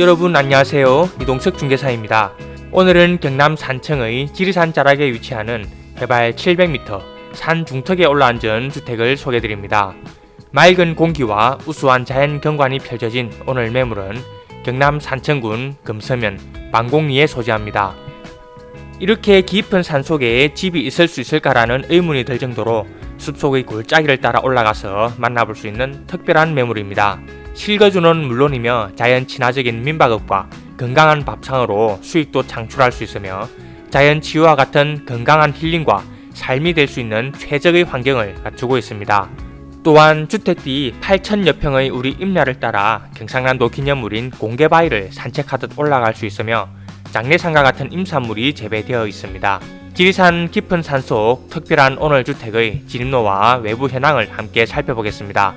여러분 안녕하세요. 이동석 중개사입니다. 오늘은 경남 산청의 지리산 자락에 위치하는 해발 700m 산 중턱에 올라앉은 주택을 소개드립니다. 맑은 공기와 우수한 자연 경관이 펼쳐진 오늘 매물은 경남 산청군 금서면 방공리에 소재합니다. 이렇게 깊은 산 속에 집이 있을 수 있을까라는 의문이 들 정도로 숲속의 골짜기를 따라 올라가서 만나볼 수 있는 특별한 매물입니다. 실거주는 물론이며 자연 친화적인 민박업과 건강한 밥상으로 수익도 창출할 수 있으며 자연 치유와 같은 건강한 힐링과 삶이 될 수 있는 최적의 환경을 갖추고 있습니다. 또한 주택 뒤 8천여 평의 우리 임야를 따라 경상남도 기념물인 공개바위를 산책하듯 올라갈 수 있으며 장례상과 같은 임산물이 재배되어 있습니다. 지리산 깊은 산 속 특별한 오늘 주택의 진입로와 외부 현황을 함께 살펴보겠습니다.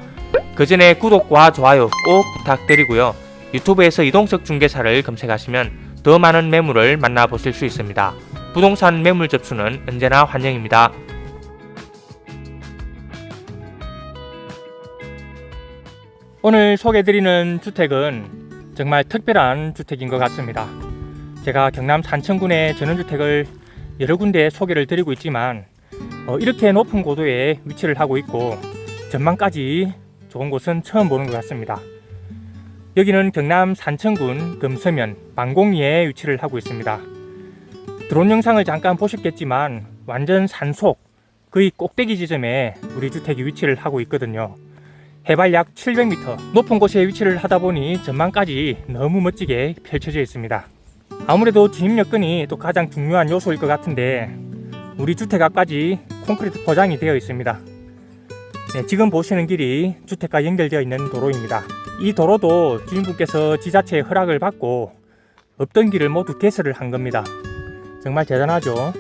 그 전에 구독과 좋아요 꼭 부탁드리고요. 유튜브에서 이동석 중개사를 검색하시면 더 많은 매물을 만나보실 수 있습니다. 부동산 매물 접수는 언제나 환영입니다. 오늘 소개드리는 주택은 정말 특별한 주택인 것 같습니다. 제가 경남 산청군의 전원주택을 여러 군데 소개를 드리고 있지만 어, 이렇게 높은 고도에 위치를 하고 있고 전망까지 좋은 곳은 처음 보는 것 같습니다. 여기는 경남 산청군 금서면 방공리에 위치를 하고 있습니다. 드론 영상을 잠깐 보셨겠지만 완전 산속 거의 꼭대기 지점에 우리 주택이 위치를 하고 있거든요. 해발 약 700m 높은 곳에 위치를 하다 보니 전망까지 너무 멋지게 펼쳐져 있습니다. 아무래도 진입 여건이 또 가장 중요한 요소일 것 같은데 우리 주택 앞까지 콘크리트 포장이 되어 있습니다. 네, 지금 보시는 길이 주택과 연결되어 있는 도로입니다. 이 도로도 주인분께서 지자체의 허락을 받고 없던 길을 모두 개설을 한 겁니다. 정말 대단하죠.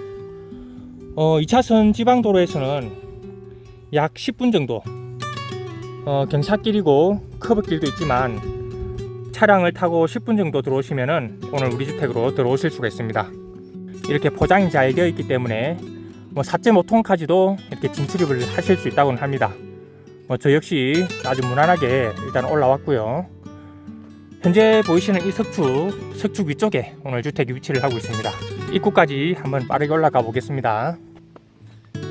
어, 2차선 지방도로에서는 약 10분 정도 어, 경사길이고 커브길도 있지만 차량을 타고 10분 정도 들어오시면은 오늘 우리 주택으로 들어오실 수가 있습니다. 이렇게 포장이 잘 되어 있기 때문에 뭐 4.5톤까지도 이렇게 진출입을 하실 수 있다고는 합니다. 뭐 저 역시 아주 무난하게 일단 올라왔고요. 현재 보이시는 이 석축, 석축 위쪽에 오늘 주택이 위치를 하고 있습니다. 입구까지 한번 빠르게 올라가 보겠습니다.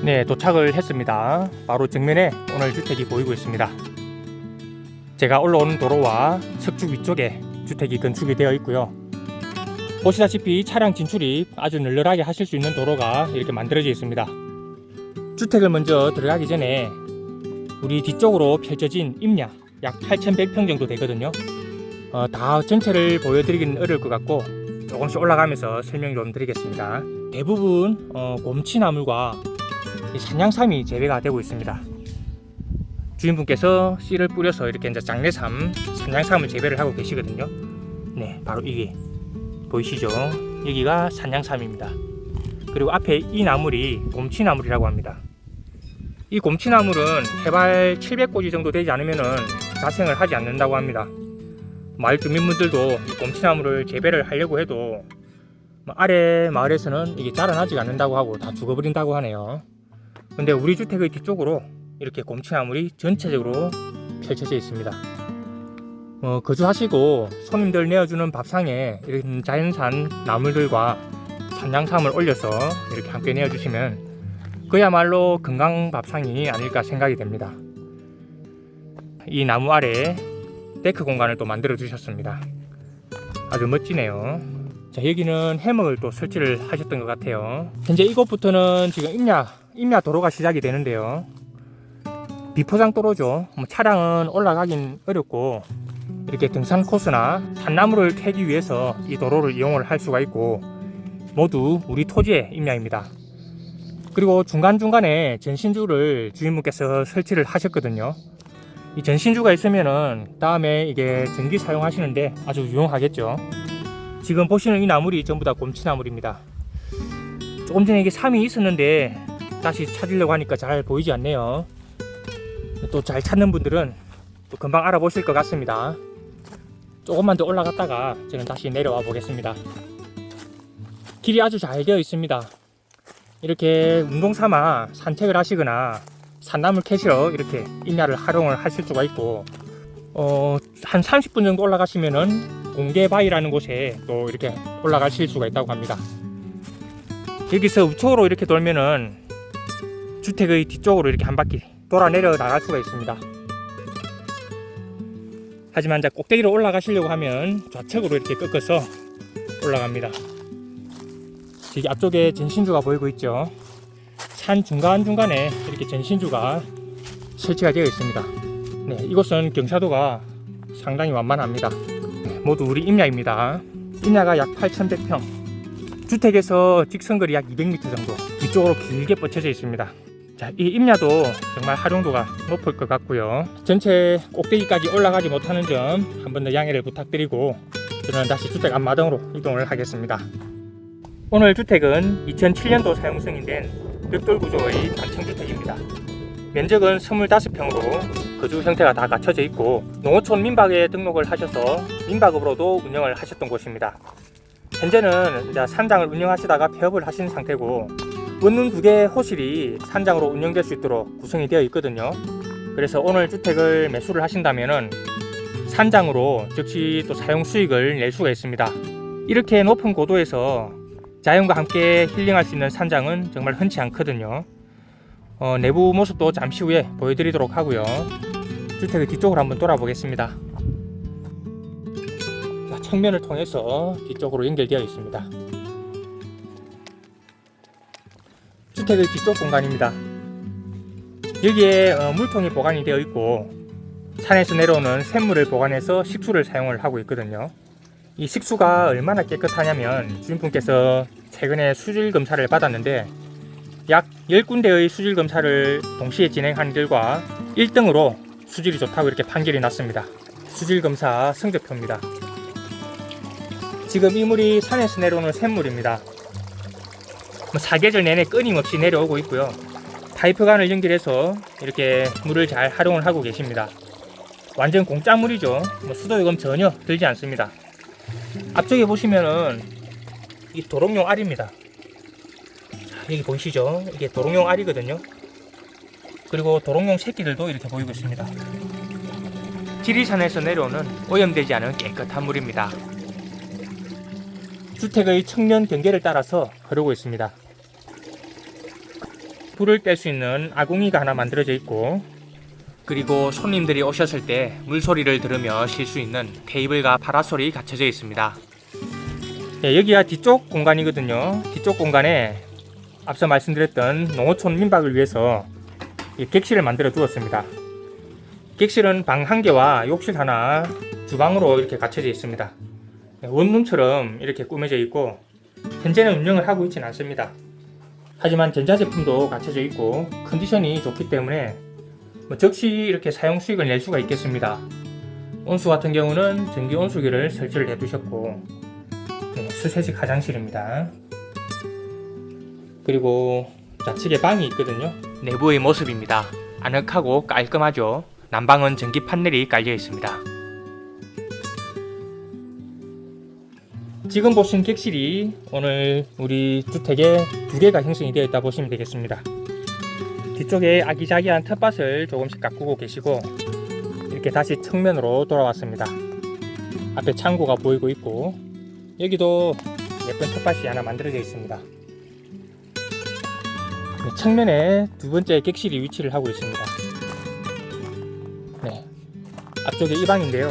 네, 도착을 했습니다. 바로 정면에 오늘 주택이 보이고 있습니다. 제가 올라오는 도로와 석축 위쪽에 주택이 건축이 되어 있고요. 보시다시피 차량 진출이 아주 널널하게 하실 수 있는 도로가 이렇게 만들어져 있습니다. 주택을 먼저 들어가기 전에 우리 뒤쪽으로 펼쳐진 임야 약 8,100평 정도 되거든요. 어, 다 전체를 보여드리기는 어려울 것 같고 조금씩 올라가면서 설명 좀 드리겠습니다. 대부분 어, 곰치나물과 이 산양삼이 재배가 되고 있습니다. 주인분께서 씨를 뿌려서 이렇게 이제 장례삼, 산양삼을 재배를 하고 계시거든요. 네, 바로 이게 보이시죠? 여기가 산양삼입니다. 그리고 앞에 이 나물이 곰치나물이라고 합니다. 이 곰치나물은 해발 700고지 정도 되지 않으면은 자생을 하지 않는다고 합니다. 마을 주민분들도 이 곰치나물을 재배를 하려고 해도 뭐 아래 마을에서는 이게 자라나지 않는다고 하고 다 죽어버린다고 하네요. 근데 우리 주택의 뒤쪽으로 이렇게 곰치나물이 전체적으로 펼쳐져 있습니다. 어, 거주하시고 손님들 내어주는 밥상에 이런 자연산 나물들과 산양삼을 올려서 이렇게 함께 내어주시면 그야말로 건강 밥상이 아닐까 생각이 됩니다. 이 나무 아래 데크 공간을 또 만들어 주셨습니다. 아주 멋지네요. 자 여기는 해먹을 또 설치를 하셨던 것 같아요. 현재 이곳부터는 지금 임야 임야 도로가 시작이 되는데요. 비포장 도로죠. 뭐 차량은 올라가긴 어렵고 이렇게 등산 코스나 산나무를 캐기 위해서 이 도로를 이용을 할 수가 있고 모두 우리 토지의 임야입니다. 그리고 중간중간에 전신주를 주인분께서 설치를 하셨거든요. 이 전신주가 있으면은 다음에 이게 전기 사용하시는데 아주 유용하겠죠. 지금 보시는 이 나물이 전부 다 곰치나물입니다. 조금 전에 이게 삼이 있었는데 다시 찾으려고 하니까 잘 보이지 않네요. 또 잘 찾는 분들은 또 금방 알아보실 것 같습니다. 조금만 더 올라갔다가 저는 다시 내려와 보겠습니다. 길이 아주 잘 되어 있습니다. 이렇게 운동 삼아 산책을 하시거나 산나물 캐시러 이렇게 임야를 활용을 하실 수가 있고 어, 한 30분 정도 올라가시면은 공개 바위라는 곳에 또 이렇게 올라가실 수가 있다고 합니다. 여기서 우측으로 이렇게 돌면은 주택의 뒤쪽으로 이렇게 한 바퀴 돌아 내려 나갈 수가 있습니다. 하지만 이제 꼭대기로 올라가시려고 하면 좌측으로 이렇게 꺾어서 올라갑니다. 여기 앞쪽에 전신주가 보이고 있죠. 산 중간중간에 이렇게 전신주가 설치가 되어 있습니다. 네, 이곳은 경사도가 상당히 완만합니다. 네, 모두 우리 임야입니다. 임야가 약 8,100평. 주택에서 직선거리 약 200m 정도 뒤쪽으로 길게 뻗쳐져 있습니다. 자, 이 임야도 정말 활용도가 높을 것 같고요. 전체 꼭대기까지 올라가지 못하는 점 한 번 더 양해를 부탁드리고 저는 다시 주택 앞마당으로 이동을 하겠습니다. 오늘 주택은 2007년도 사용 승인 된 벽돌 구조의 단층주택입니다. 면적은 25평으로 거주 형태가 다 갖춰져 있고 농어촌 민박에 등록을 하셔서 민박업으로도 운영을 하셨던 곳입니다. 현재는 산장을 운영하시다가 폐업을 하신 상태고 원룸 두개 호실이 산장으로 운영될 수 있도록 구성이 되어 있거든요. 그래서 오늘 주택을 매수를 하신다면은 산장으로 즉시 또 사용 수익을 낼 수가 있습니다. 이렇게 높은 고도에서 자연과 함께 힐링할 수 있는 산장은 정말 흔치 않거든요. 어, 내부 모습도 잠시 후에 보여드리도록 하고요. 주택의 뒤쪽으로 한번 돌아보겠습니다. 자, 측면을 통해서 뒤쪽으로 연결되어 있습니다. 주택의 뒤쪽 공간입니다. 여기에 어, 물통이 보관이 되어 있고 산에서 내려오는 샘물을 보관해서 식수를 사용을 하고 있거든요. 이 식수가 얼마나 깨끗하냐면 주인분께서 최근에 수질 검사를 받았는데 약 10군데의 수질 검사를 동시에 진행한 결과 1등으로 수질이 좋다고 이렇게 판결이 났습니다. 수질 검사 성적표입니다. 지금 이 물이 산에서 내려오는 샘물입니다. 뭐 사계절 내내 끊임없이 내려오고 있고요. 파이프관을 연결해서 이렇게 물을 잘 활용을 하고 계십니다. 완전 공짜 물이죠. 뭐 수도요금 전혀 들지 않습니다. 앞쪽에 보시면은 이 도롱뇽 알입니다. 자, 여기 보이시죠? 이게 도롱뇽 알이거든요. 그리고 도롱뇽 새끼들도 이렇게 보이고 있습니다. 지리산에서 내려오는 오염되지 않은 깨끗한 물입니다. 주택의 측면 경계를 따라서 흐르고 있습니다. 불을 뗄 수 있는 아궁이가 하나 만들어져 있고 그리고 손님들이 오셨을 때 물소리를 들으며 쉴 수 있는 테이블과 파라솔이 갖춰져 있습니다. 네, 여기가 뒤쪽 공간이거든요. 뒤쪽 공간에 앞서 말씀드렸던 농어촌 민박을 위해서 이 객실을 만들어 두었습니다. 객실은 방 한 개와 욕실 하나, 주방으로 이렇게 갖춰져 있습니다. 네, 원룸처럼 이렇게 꾸며져 있고 현재는 운영을 하고 있지는 않습니다. 하지만 전자제품도 갖춰져 있고 컨디션이 좋기 때문에 뭐 즉시 이렇게 사용 수익을 낼 수가 있겠습니다. 온수 같은 경우는 전기 온수기를 설치를 해두셨고 네, 수세식 화장실입니다. 그리고 좌측에 방이 있거든요. 내부의 모습입니다. 아늑하고 깔끔하죠. 난방은 전기 판넬이 깔려 있습니다. 지금 보신 객실이 오늘 우리 주택에 두 개가 형성이 되어 있다 보시면 되겠습니다. 뒤쪽에 아기자기한 텃밭을 조금씩 가꾸고 계시고 이렇게 다시 측면으로 돌아왔습니다. 앞에 창고가 보이고 있고 여기도 예쁜 텃밭이 하나 만들어져 있습니다. 네, 측면에 두 번째 객실이 위치를 하고 있습니다. 네, 앞쪽에 이 방인데요.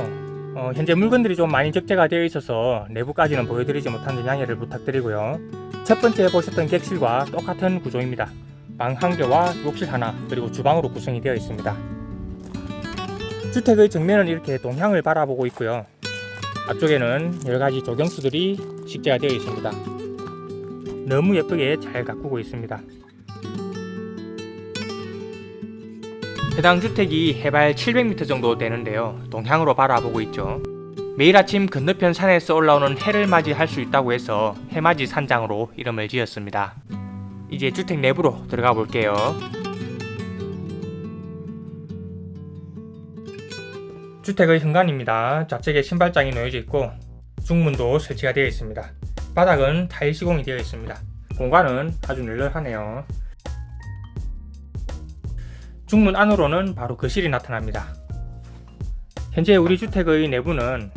어, 현재 물건들이 좀 많이 적재가 되어 있어서 내부까지는 보여드리지 점 양해를 부탁드리고요. 첫 번째 보셨던 객실과 똑같은 구조입니다. 방 한 개와 욕실 하나 그리고 주방으로 구성이 되어 있습니다. 주택의 정면은 이렇게 동향을 바라보고 있고요. 앞쪽에는 여러 가지 조경수들이 식재가 되어 있습니다. 너무 예쁘게 잘 가꾸고 있습니다. 해당 주택이 해발 700m 정도 되는데요. 동향으로 바라보고 있죠. 매일 아침 건너편 산에서 올라오는 해를 맞이할 수 있다고 해서 해맞이 산장으로 이름을 지었습니다. 이제 주택 내부로 들어가 볼게요. 주택의 현관입니다. 좌측에 신발장이 놓여져 있고 중문도 설치가 되어 있습니다. 바닥은 타일 시공이 되어 있습니다. 공간은 아주 널널하네요. 중문 안으로는 바로 거실이 나타납니다. 현재 우리 주택의 내부는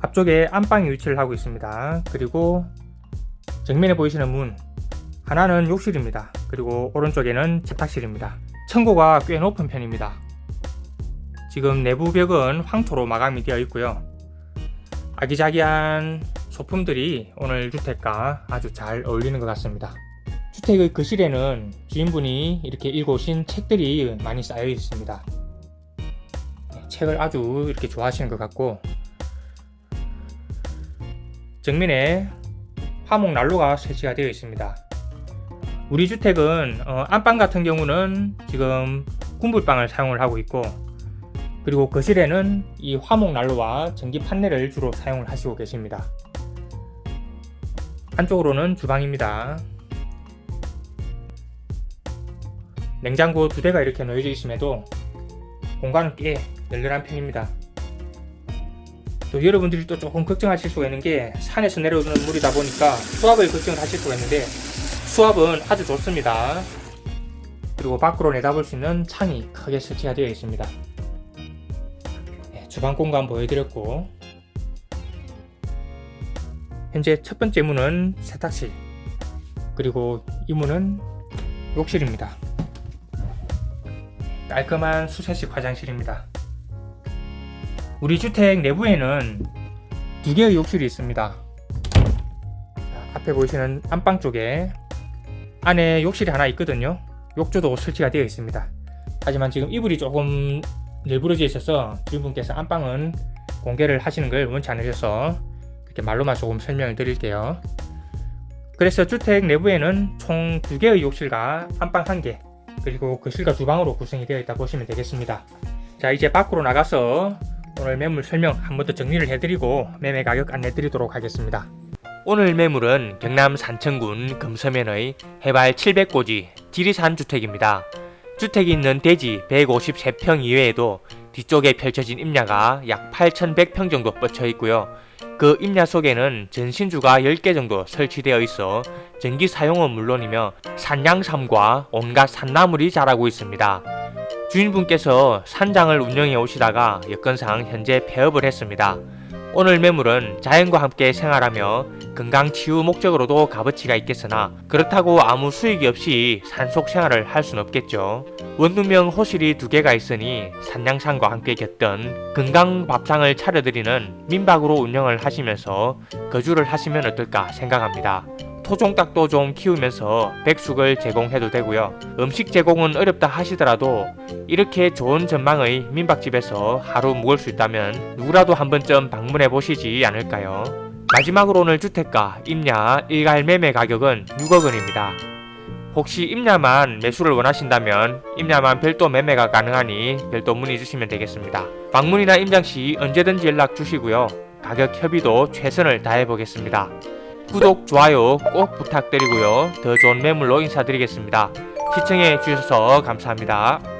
앞쪽에 안방이 위치를 하고 있습니다. 그리고 정면에 보이시는 문 하나는 욕실입니다. 그리고 오른쪽에는 세탁실입니다. 층고가 꽤 높은 편입니다. 지금 내부 벽은 황토로 마감이 되어 있고요. 아기자기한 소품들이 오늘 주택과 아주 잘 어울리는 것 같습니다. 주택의 거실에는 주인분이 이렇게 읽어오신 책들이 많이 쌓여 있습니다. 네, 책을 아주 이렇게 좋아하시는 것 같고 정면에 화목 난로가 설치가 되어 있습니다. 우리 주택은 어, 안방 같은 경우는 지금 군불방을 사용을 하고 있고 그리고 거실에는 이 화목 난로와 전기 판넬을 주로 사용을 하시고 계십니다. 한쪽으로는 주방입니다. 냉장고 두 대가 이렇게 놓여져 있음에도 공간은 꽤 널널한 편입니다. 또 여러분들이 또 조금 걱정하실 수가 있는 게 산에서 내려오는 물이다 보니까 수압을 걱정을 하실 수가 있는데 수압은 아주 좋습니다. 그리고 밖으로 내다볼 수 있는 창이 크게 설치가 되어 있습니다. 네, 주방 공간 보여드렸고 현재 첫 번째 문은 세탁실 그리고 이 문은 욕실입니다. 깔끔한 수세식 화장실입니다. 우리 주택 내부에는 두 개의 욕실이 있습니다. 자, 앞에 보이시는 안방 쪽에 안에 욕실이 하나 있거든요. 욕조도 설치가 되어 있습니다. 하지만 지금 이불이 조금 늘부러져 있어서 주인분께서 안방은 공개를 하시는 걸 원치 않으셔서 이렇게 말로만 조금 설명을 드릴게요. 그래서 주택 내부에는 총 두 개의 욕실과 안방 한 개, 그리고 거실과 주방으로 구성이 되어 있다 보시면 되겠습니다. 자, 이제 밖으로 나가서 오늘 매물 설명 한 번 더 정리를 해드리고 매매 가격 안내 드리도록 하겠습니다. 오늘 매물은 경남 산청군 금서면의 해발 700고지 지리산 주택입니다. 주택이 있는 대지 153평 이외에도 뒤쪽에 펼쳐진 임야가 약 8,100평 정도 뻗쳐 있고요. 그 임야 속에는 전신주가 10개 정도 설치되어 있어 전기 사용은 물론이며 산양삼과 온갖 산나물이 자라고 있습니다. 주인분께서 산장을 운영해 오시다가 여건상 현재 폐업을 했습니다. 오늘 매물은 자연과 함께 생활하며 건강 치유 목적으로도 값어치가 있겠으나 그렇다고 아무 수익이 없이 산속 생활을 할 순 없겠죠. 원룸형 호실이 두 개가 있으니 산양산과 함께 곁던 건강 밥상을 차려드리는 민박으로 운영을 하시면서 거주를 하시면 어떨까 생각합니다. 토종닭도 좀 키우면서 백숙을 제공해도 되고요. 음식 제공은 어렵다 하시더라도 이렇게 좋은 전망의 민박집에서 하루 묵을 수 있다면 누구라도 한 번쯤 방문해 보시지 않을까요? 마지막으로 오늘 주택가 임야 일갈 매매 가격은 6억 원입니다. 혹시 임야만 매수를 원하신다면 임야만 별도 매매가 가능하니 별도 문의 주시면 되겠습니다. 방문이나 임장 시 언제든지 연락 주시고요. 가격 협의도 최선을 다해 보겠습니다. 구독, 좋아요 꼭 부탁드리고요. 더 좋은 매물로 인사드리겠습니다. 시청해 주셔서 감사합니다.